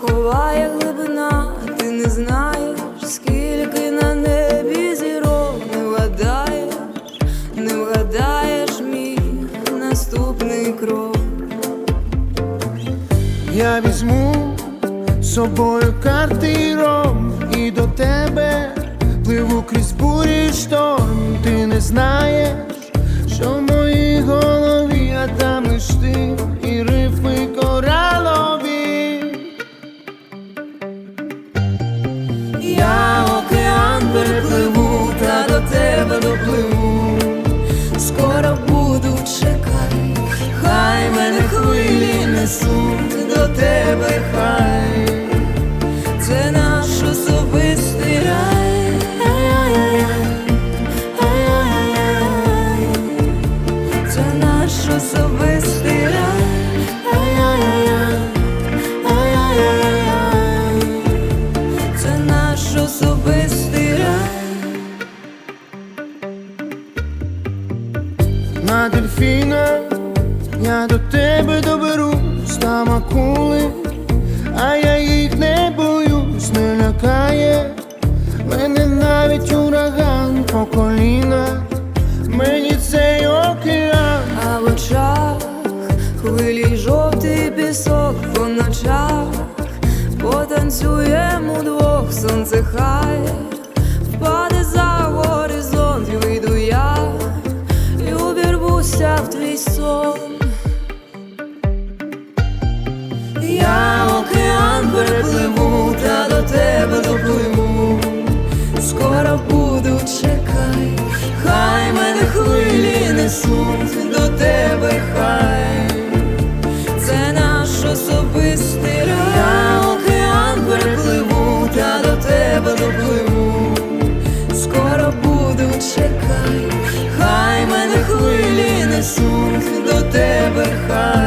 ховає глибина, ти не знаєш, скільки на небі зірок. Не вгадаєш, не вгадаєш мій наступний крок. Я візьму з собою карти і ром І до тебе пливу крізь бурі й шторм. Ти не знаєш, що в моїй голові, а там лиш ти до потанцюємо удвох, сонце хай впаде за горизонт, і вийду я і увірвуся в твій сон. Я океан перепливу, та до тебе допливу. Скоро буду, чекай, хай мене хвилі несуть до тебе, хай хай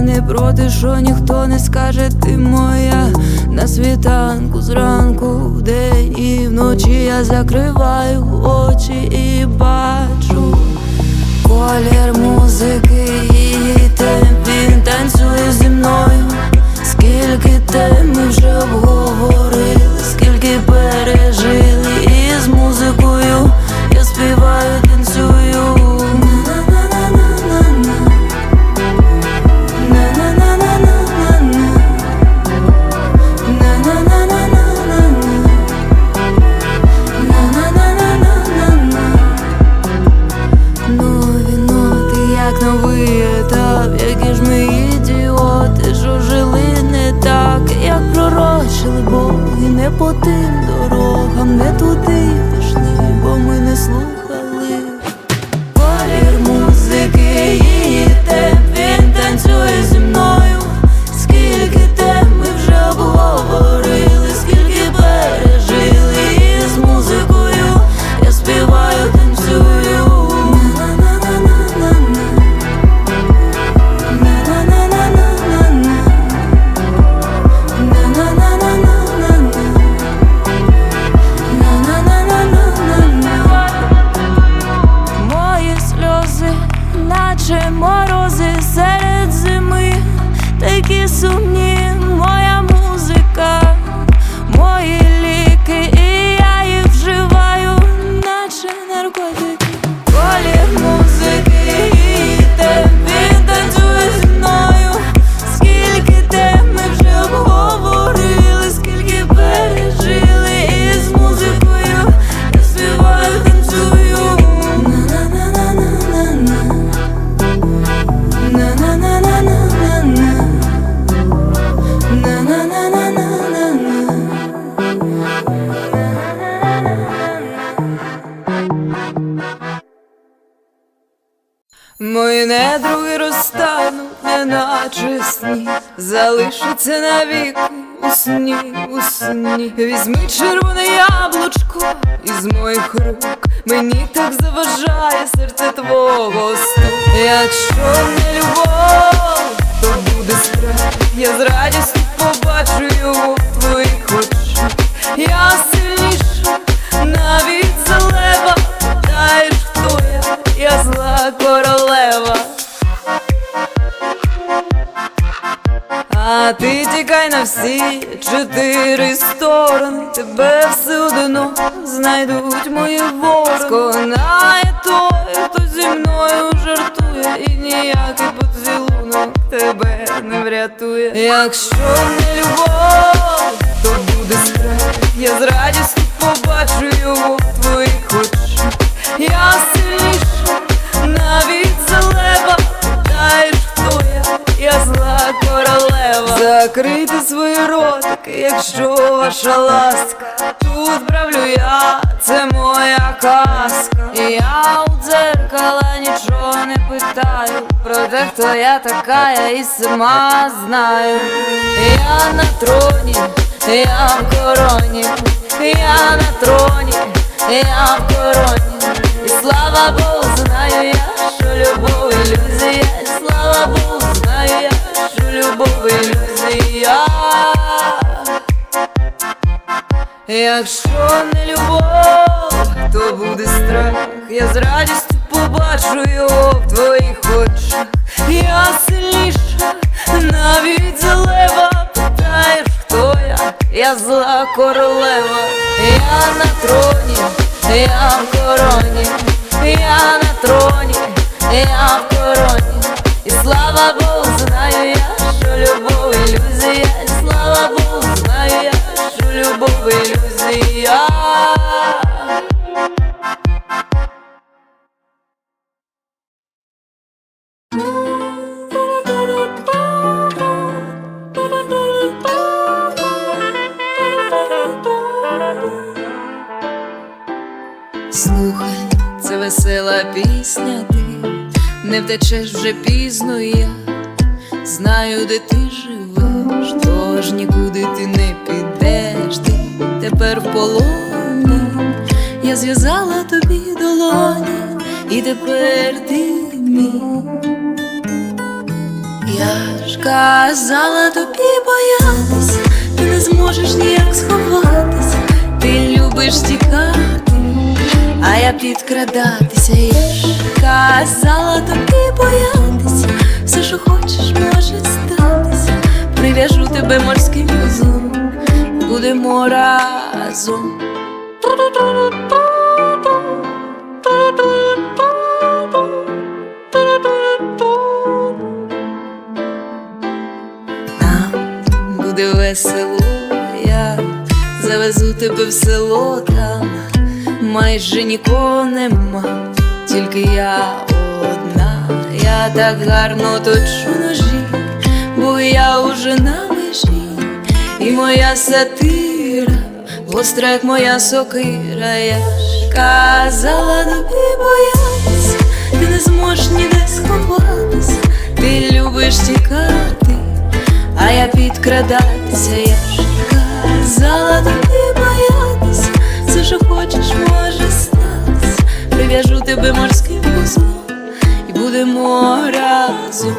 не проти, що ніхто не скаже, ти моя. На світанку, зранку, вдень і вночі я закриваю очі і бачу колір музики, її темп, він танцює зі мною. Скільки тем ми вже обговорили, скільки пережили, і з музикою я співаю, недруги розтануть, неначе сніг, залишаться навіки у сні, у сні. Візьми червоне яблучко із моїх рук. Мені так заважає серце твого стук. Якщо не любов, то буде страх. Я з радістю побачу його в твоїх очах. Я сильніша, навіть за лева. Питаєш, хто я? Я зла королева. А ти тікай на всі чотири сторони, тебе все одно знайдуть мої ворони. Сконає той, хто зі мною жартує, і ніякий поцілунок тебе не врятує. Якщо не любов, то буде страх. Я з радістю побачу його в твоїх очах. Я Закрити свої ротики, якщо ваша ласка. Тут правлю я, це моя казка. І я у дзеркала нічого не питаю. Про те, хто я така, я і сама знаю. Я на троні, я в короні, я на троні, я в короні. І слава Богу, Якщо не любов, то буде страх. Я з радістю побачу його в твоїх очах. Я сильніша, навіть за лева. Питаєш, хто я? Я зла королева. Я на троні, я в короні, я на троні, я в короні. І слава Богу, Слухай, це весела пісня, ти не втечеш вже пізно я знаю, де ти живеш, тож нікуди ти не підеш, ти тепер в полоні. Зв'язала тобі долоні, і тепер ти мій. Я ж казала тобі боятися, ти не зможеш ніяк сховатися, ти любиш тікати, а я підкрадатися. Я ж казала тобі боятися, все, що хочеш, може статися. Прив'яжу тебе морським вузлом, будемо разом. Нам буде весело, я завезу тебе в село там, майже нікого нема, тільки я одна, я так гарно точу ножі, бо я уже на межі, і моя сатира, гостра, як моя сокира, я ж казала тобі боятися, ти не зможеш ніде сховатися, ти любиш тікати, а я підкрадатися, я ж казала тобі боятися, все, що хочеш, може статися, прив'яжу тебе морським вузлом і будемо разом.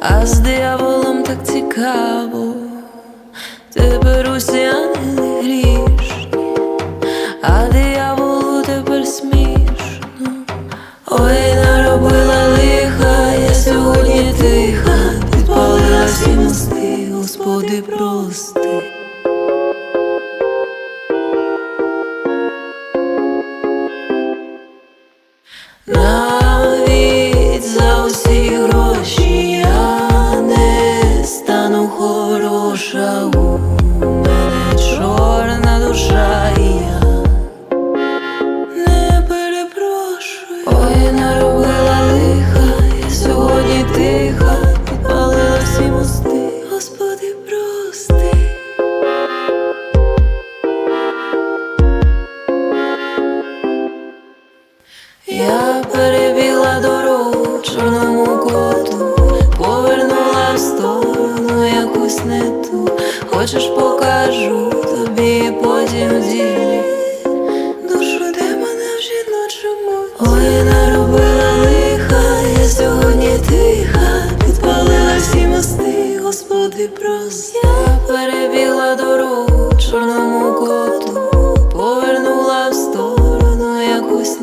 А з дияволом так цікаво. Тепер усі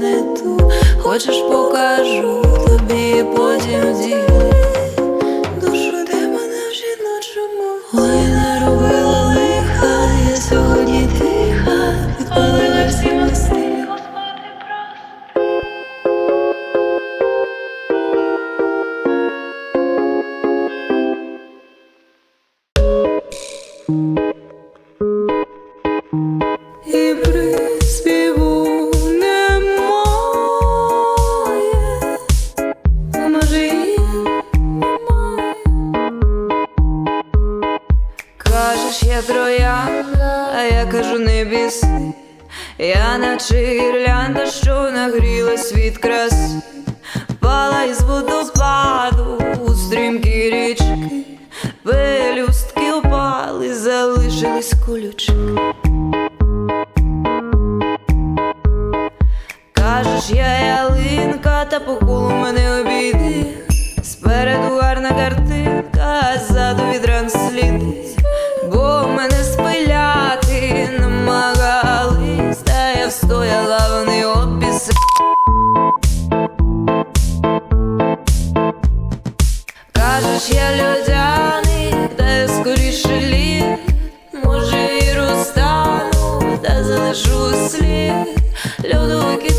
планету, хочеш покажу тобі потім дім світ крас, пала із водопаду, стрімкі річки, пелюстки опали, залишились колючки. Кажеш, я ялинка, та по кулу мене обійди, спереду гарна картинка, а ззаду відран сліди. Плащ я льодяний, де скоріше літ, може і розтану, де залишу слід льодовики.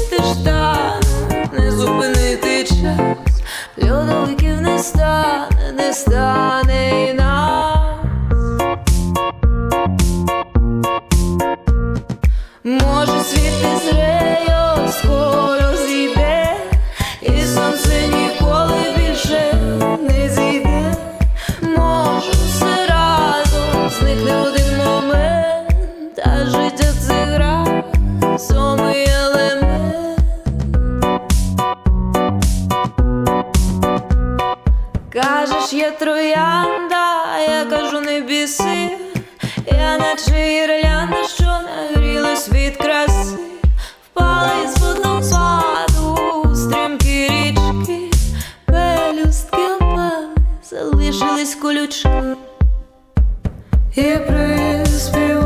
залишились колючки і приспів.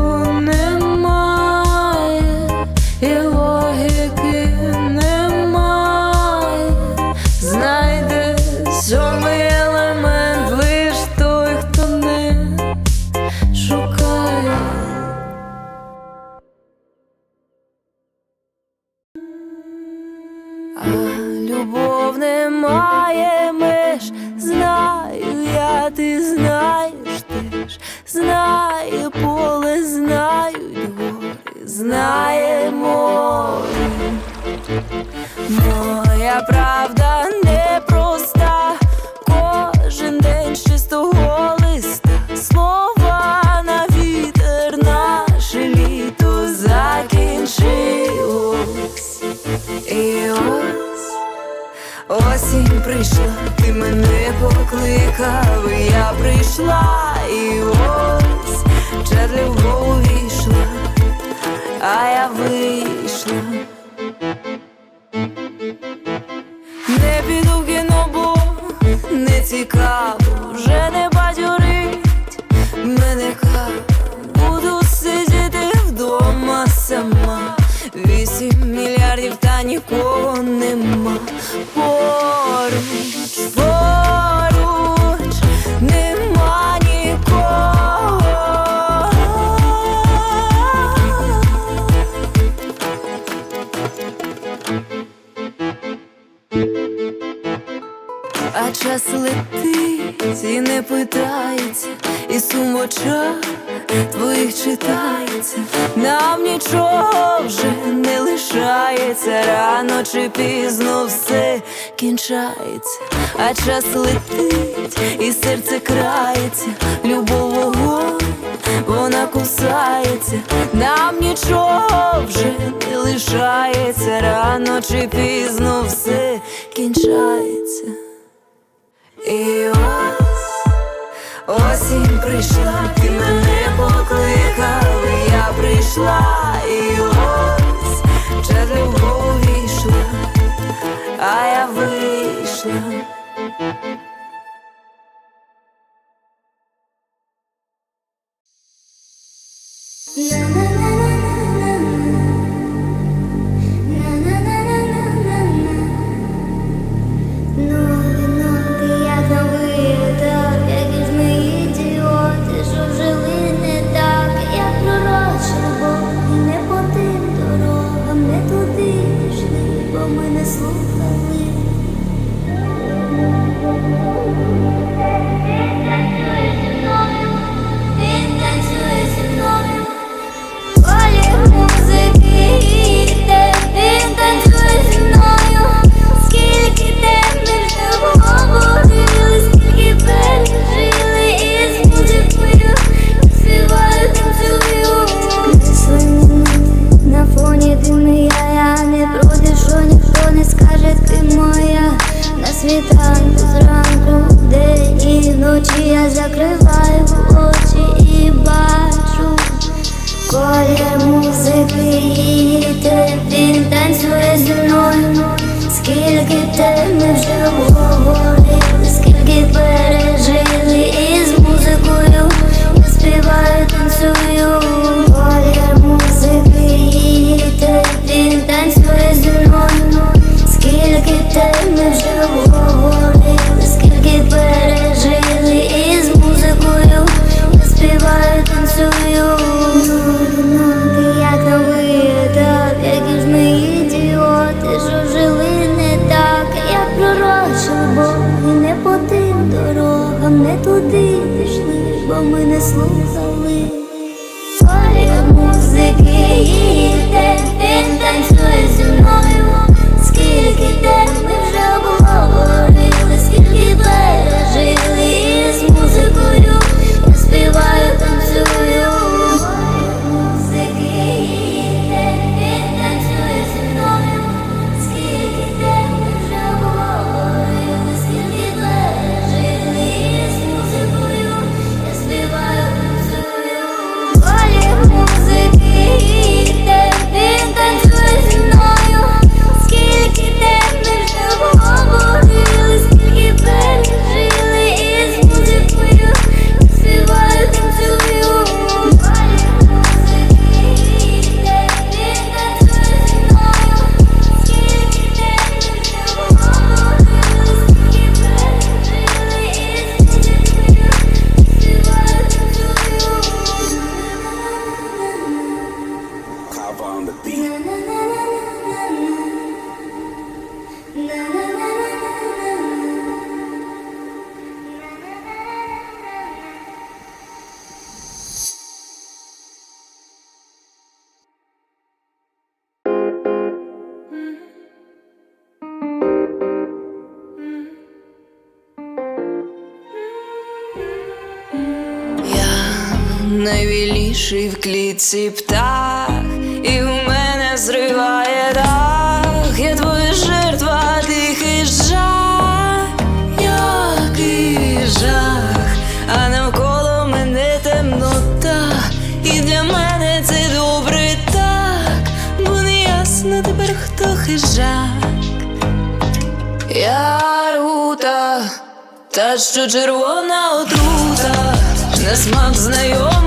йшла, і ось Чарлі в голові йшла, а я вийшла. Не піду в кіно, бо не цікаво. і не питається, і сум в очах твоїх читається, нам нічого вже не лишається, рано чи пізно все кінчається, а час летить, і серце крається, любов вогонь, вона кусається, нам нічого вже не лишається, рано чи пізно все кінчається. І осінь прийшла, ти мене покликав, я прийшла. інший в клітці птах, і в мене зриває дах, я твоя жертва тихий жах, який жах, а навколо мене темнота, і для мене це добре так, бо не ясно тепер, хто хижак. Я рута, та що червона отрута, не смак знайомий.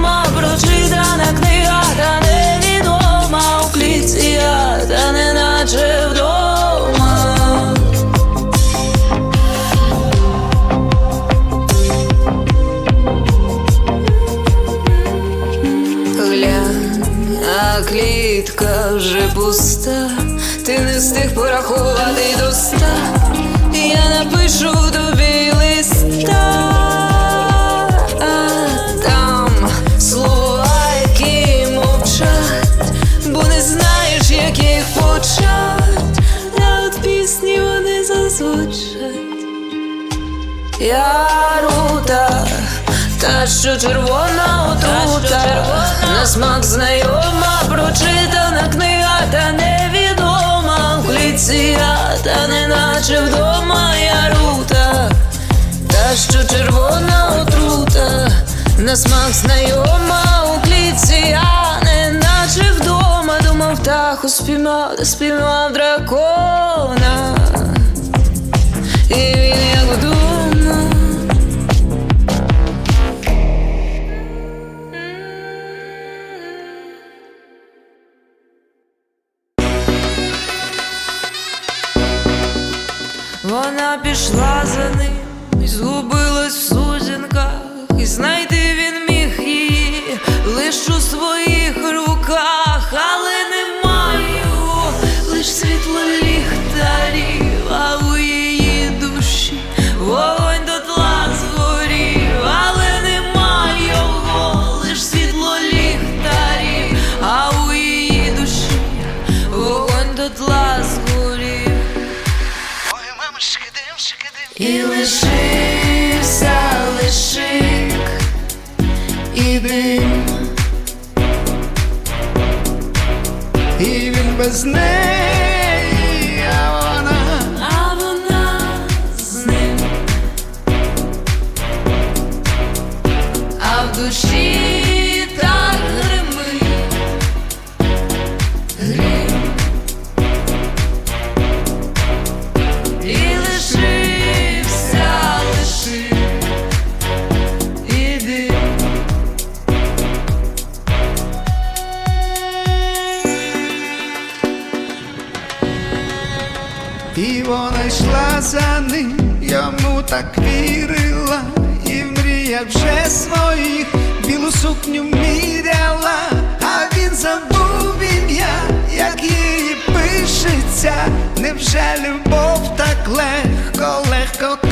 ти не встиг порахувати до ста, я напишу тобі листа. Я рута, та що червона отрута, на смак знайома прочитана книга, та не від клітці я, та неначе вдома я рута. Та що червона отрута, на смак знайома у клітці я, неначе вдома, думав птаху спіймав, та спіймав дракона. І він як вдома. Пішла за ним, душі так гримить грім. І лишився лишик і дим. І вона йшла за ним, йому так вірила, і в мріях вже своїх невже любов так легко, легко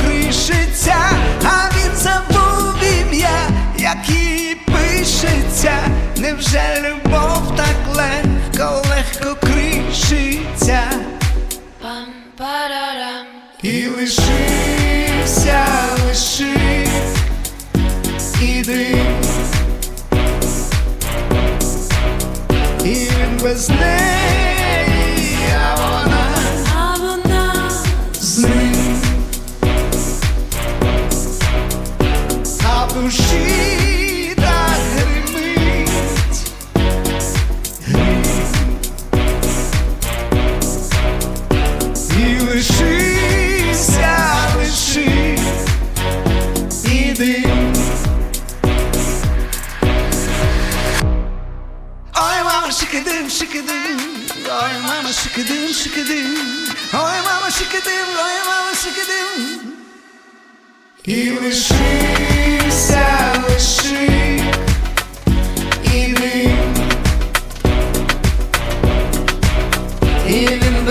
şıkıdım şıkıdım. Ay mama şıkıdım şıkıdım. Ay mama şıkıdım Ay mama şıkıdım. Il ışık sen ışık İbim